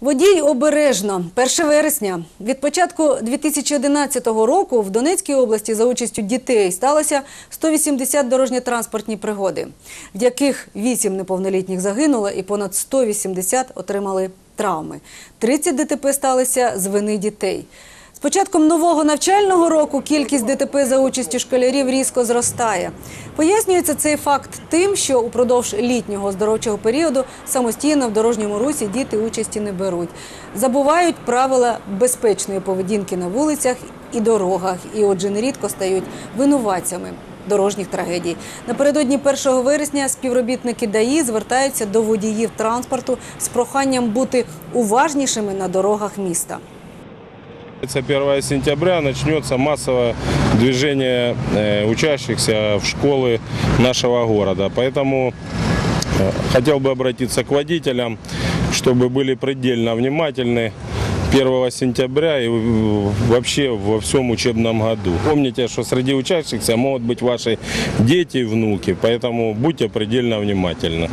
Водій обережно. 1 вересня. Від початку 2011 року в Донецькій області за участю дітей сталося 180 дорожньо-транспортні пригоди, в яких 8 неповнолітніх загинуло і понад 180 отримали травми. 30 ДТП сталися з вини дітей. З початком нового навчального року кількість ДТП за участю школярів різко зростає. Пояснюється цей факт тим, що упродовж літнього оздоровчого періоду самостійно в дорожньому русі діти участі не беруть. Забувають правила безпечної поведінки на вулицях і дорогах, і отже нерідко стають винуватцями дорожніх трагедій. Напередодні 1 вересня співробітники ДАІ звертаються до водіїв транспорту з проханням бути уважнішими на дорогах міста. С 1 сентября начнется массовое движение э, учащихся в школы нашего города. Поэтому э, хотел бы обратиться к водителям, чтобы были предельно внимательны 1 сентября и э, вообще во всем учебном году. Помните, что среди учащихся могут быть ваши дети и внуки, поэтому будьте предельно внимательны.